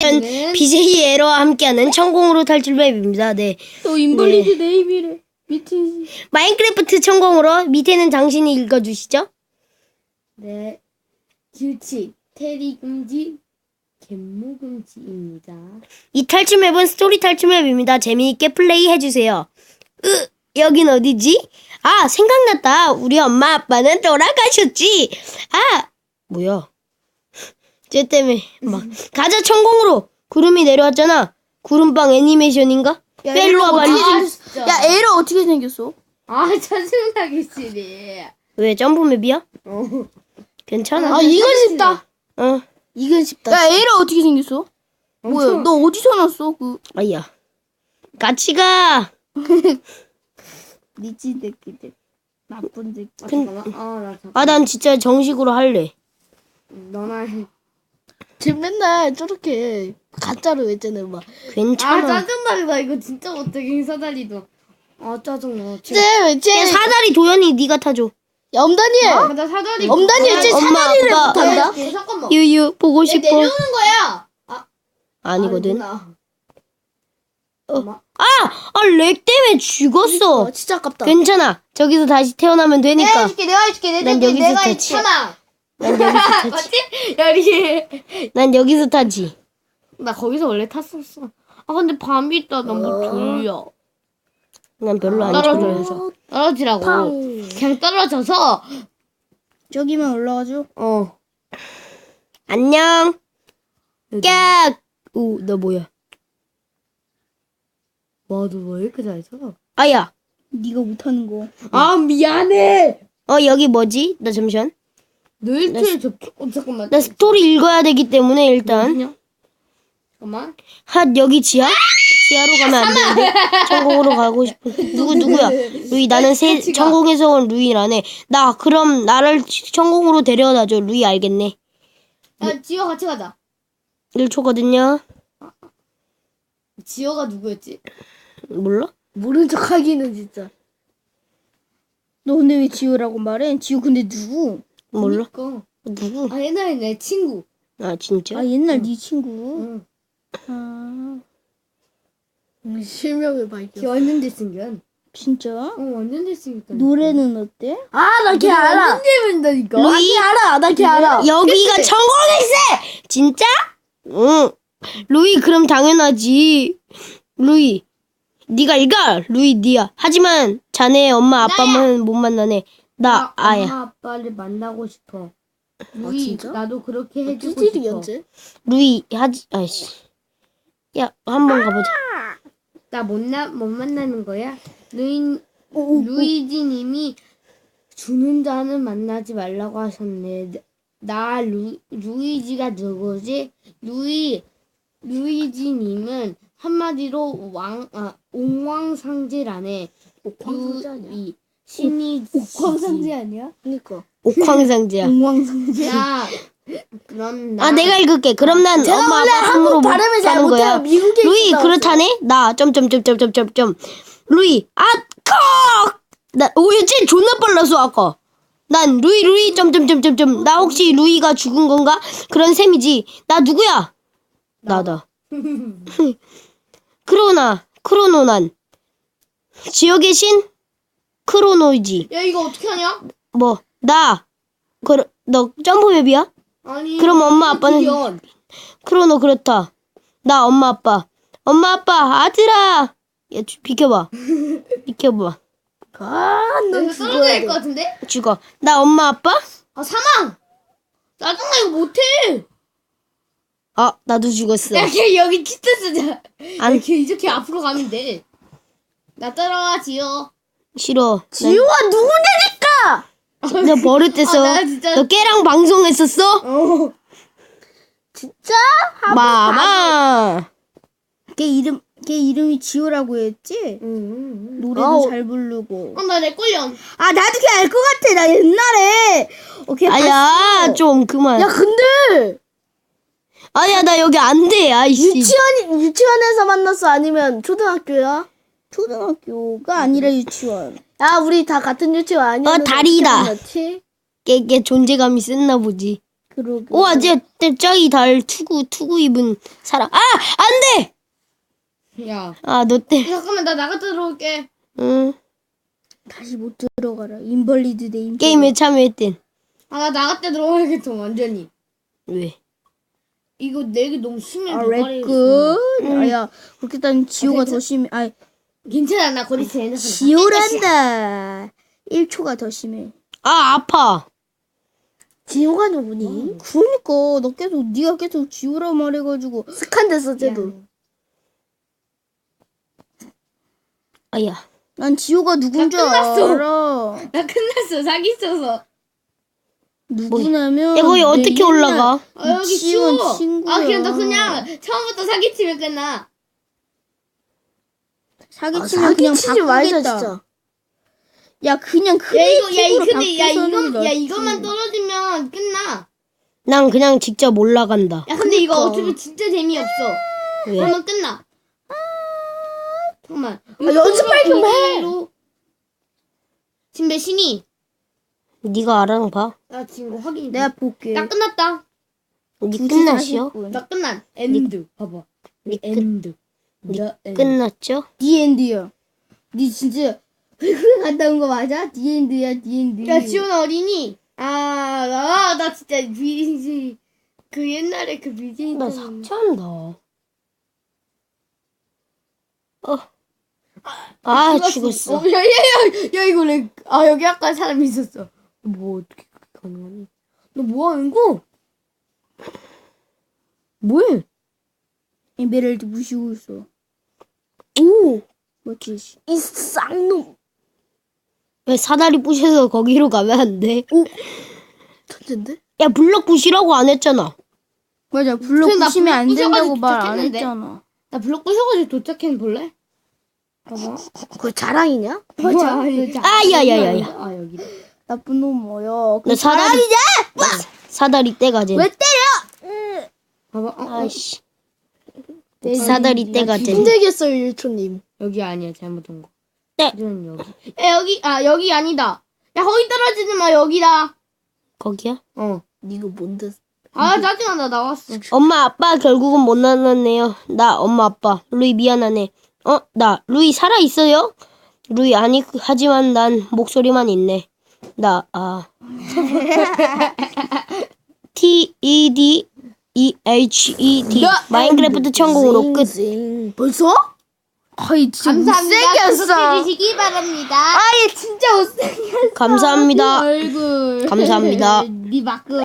네. BJ 에러와 함께하는 천공으로 탈출 맵입니다. 네. 또 인블리드 네이비를 미팅. 마인크래프트 천공으로 밑에는 당신이 읽어주시죠. 네. 규칙 테리 금지 갯무 금지입니다. 이 탈출 맵은 스토리 탈출 맵입니다. 재미있게 플레이 해주세요. 으, 여긴 어디지? 아, 생각났다. 우리 엄마 아빠는 돌아가셨지. 아, 뭐야. 쟤 때문에 막 가자 천공으로. 구름이 내려왔잖아. 구름빵 애니메이션인가? 야, 일로 와봐. 아, 진짜. 야 에러 어떻게 생겼어? 아 짜증나게 쓰네. 왜 점프 맵이야? 어. 괜찮아. 아 이건 쉽다. 어, 이건 쉽다. 야 에러 어떻게 생겼어? 뭐야 너 어디서 났어? 그 아야. 같이 가. 미친 새끼들 나쁜 새끼. 아, 잠깐만. 아 나 잠깐. 아, 난 진짜 정식으로 할래. 너나 해. 지금 맨날 저렇게 가짜로 했잖아 막. 아 괜찮아. 짜증나 나 이거 진짜 못해 인사다리도. 아 짜증나. 쟤 야, 쟤. 사다리 도연이 네가 타줘. 야 엄다니. 아, 나 사다리. 엄단이 쟤 엄마, 사다리를 아빠. 못한다. 야, 잠깐만. 유유 보고 얘 싶어. 내려오는 거야. 아 아니거든. 아니구나. 아, 아, 렉 때문에 죽었어. 어, 진짜 아깝다. 괜찮아. 저기서 다시 태어나면 내가 되니까. 해줄게 내가 해줄게 내가 난 해줄게 여기서 내가. 해줄게. 하나. 난 여기서 타지. 맞지? 여기. 난 여기서 타지. 나 거기서 원래 탔었어. 아 근데 밤이 있다 너무 졸려. 난 별로 안 떨어져. 좋아해서. 떨어지라고. 팡. 그냥 떨어져서. 저기만 올라가죠. 어. 안녕. 깍. 오, 너 뭐야? 와, 너 왜 이렇게 잘 쳐? 아야. 네가 못하는 거. 아, 미안해. 어, 여기 뭐지? 나 잠시만. 너 일주일 저, 어, 잠깐만. 나 스토리 읽어야 되기 때문에 일단. 잠깐만. 핫, 여기 지하? 지하로 가면 안 되는데. 천공으로 가고 싶어. 누구, 누구야? 루이, 나는 세, 지가. 천공에서 온 루이라네. 나, 그럼 나를 천공으로 데려다줘. 루이 알겠네. 야, 지효 같이 가자. 1초거든요. 지효가 누구였지? 몰라? 모른 척 하기는 진짜. 너 근데 왜 지우라고 말해? 지우 근데 누구? 몰라? 그니까. 누구? 아, 옛날에 내 친구. 아, 진짜? 아 옛날 네 친구. 응. 아. 음, 실명을 밝혀. 걔 완전 잘생겨. 진짜? 어, 완전 잘생겼다. 노래는 어때? 아, 나 걔 알아. 재밌다니까. 루이? 알아, 나 걔 알아. 여기가 천공일세! 진짜? 응. 루이, 그럼 당연하지. 루이. 네가 읽어. 루이, 니야. 하지만 자네 엄마 아빠만 못 만나네. 나 아야. 엄마 아빠를 만나고 싶어. 루이, 진짜? 나도 그렇게 해주고 찌질이 싶어. 연재? 루이, 하지, 아이씨. 야, 한번 가보자. 나못 못 만나는 거야? 루이 루이지님이 주는 자는 만나지 말라고 하셨네. 나 루, 루이지가 누구지? 루이 루이지님은 한마디로 왕 아, 옹왕상제라네. 옥황상제 아니야? 루이 신이 옥황상제 아니야? 그니까. 옥황상제야. 옥황상제. 나 그럼 나 아, 내가 읽을게. 그럼 난 제가 엄마 원래 아빠 한국 발음을 잘 못해요. 거야. 미국에 루이, 있다 그렇다네? 나, 점점점점점점점. 루이, 아, 컥! 나, 오, 얘쟤 존나 빨랐어, 아까. 난 루이, 루이, 점점점점점. 나 혹시 루이가 죽은 건가? 그런 셈이지. 나 누구야? 나다. 크로나, 크로노난. 지역의 신? 크로노이지. 야 이거 어떻게 하냐? 뭐, 나. 그, 너 점프맵이야? 아니 그럼 엄마, 아빠는- 구연. 크로노 그렇다. 나 엄마 아빠. 엄마 아빠 아들아. 야 주- 비켜봐. 비켜봐. 아, 너 여기서 떨어져야 될것 같은데? 죽어. 나 엄마 아빠? 아 사망! 짜증나 이거 못해! 아 나도 죽었어. 야걔 여기 키트 쓰자 안 야걔 이렇게 앞으로 가면 돼 나 따라와 지효 싫어. 지우가 누구냐니까! 난, 너 버릇됐어. 아, 나 진짜- 너 깨랑 방송했었어? 어 진짜? 마마. 걔 이름, 걔 이름이 지우라고 했지? 응. 노래도 아우. 잘 부르고. 어, 나내 꼴려 아, 나도 걔 알 것 같아. 나 옛날에. 어, 걔 아야. 좀 그만. 야, 근데 아야 나 여기 안 돼. 아이씨. 유치원 유치원에서 만났어 아니면 초등학교야? 초등학교가 아니라 유치원. 야, 우리 다 같은 유치원 아니야? 어, 다리다. 걔, 걔 존재감이 셌나 보지. 그러게. 우와, 쟤, 쟤 저기 달 투구, 투구 입은 사람. 아! 안 돼! 야. 아, 너 때. 잠깐만 나 나갔다 들어올게. 응. 다시 못 들어가라. 인벌리드 대 인벌리드. 게임에 참여했댄. 아 나 나갔다 들어와야겠어 완전히. 왜? 이거 내게 너무 심해. 아, 도발이 렉끝. 아 야, 그렇게 따면 지호가 아, 더 심해. 아. 괜찮아 나 거기 있어. 지호란다. 1초가 더 심해. 아, 아파. 지호가 누구니? 그러니까 너 계속 네가 계속 지호라 말해가지고 스칸데서 쟤도. 아야. 난 지호가 누군 줄나 끝났어. 알아. 나 끝났어 사기 쳐서. 누구냐면 야, 거기 내 어떻게 올라가? 아 여기 쉬워. 친구야. 아 그냥 너 그냥 처음부터 사기 치면 끝나. 사기치면 그냥 바꾸겠다. 야 그냥 야 이거 야 이- 크리에이티브로 근데 야 이거 게 야. 이거만 떨어지면 끝나. 난 그냥 직접 올라간다. 야 근데 이거 그러니까. 어차피 진짜 재미없어. 왜? 그러면 끝나. 잠깐만. 연습할 좀 해. 지금 몇 시니? 네가 알아는 봐. 나 지금 이거 확인. 내가 볼게. 나 끝났다. 네 끝났어? 나 끝난. 엔드. 봐봐. 네 끝, 엔드. 엔드. 끝났죠? 디엔드야. 니 진짜 hulhul 갔다 온 거 맞아? 디엔드야 디엔드. 야 지원 어린이. 아, 나, 나 진짜 BJ 그 옛날에 그 BJ 나 삭제한다. 어. 아, 죽었어. 어, 야, 야, 야, 야 이거 렉. 아 여기 아까 사람 있었어. 뭐 어떻게 가능하니? 너 뭐 하는 거? 뭐해? 에메랄드 무시고 있어. 오, 뭐지? 이 쌍놈. 왜 사다리 부셔서 거기로 가면 안 돼? 천재인데? 야, 블럭 부시라고 안 했잖아. 맞아 블록 그래, 나 부시면 안 블록 된다고 부셔가지고 말 안 도착했는데. 했잖아. 나 블럭 부셔가지고 도착해 볼래? 봐봐. 그거 자랑이냐? 맞아. 맞아. 아, 야, 야, 야, 야. 아 여기. 나쁜 놈 뭐야? 너 사다리, 사다리 떼가지. 왜 때려? 봐봐. 어, 어. 아이씨. 사다리 떼가지. 힘들겠어요 일초님. 여기 아니야 잘못한 거. 네. 이건 여기. 야 여기 아 여기 아니다. 야 거기 떨어지지 마 여기다. 거기야? 어. 니가 뭔데? 아 짜증난다 나왔어. 엄마, 아빠 결국은 못 만났네요. 나, 엄마, 아빠. 루이 미안하네. 어, 나, 루이 살아 있어요? 루이 아니, 하지만 난 목소리만 있네. 나, 아. T, E, D, E, H, E, D. 마인크래프트 천국으로 끝. 벌써? 아이 진짜 감사합니다. 못생겼어. 구독해주시기 바랍니다. 아얘 진짜 못생겼어. 감사합니다. 얼굴. 감사합니다. 네 마크.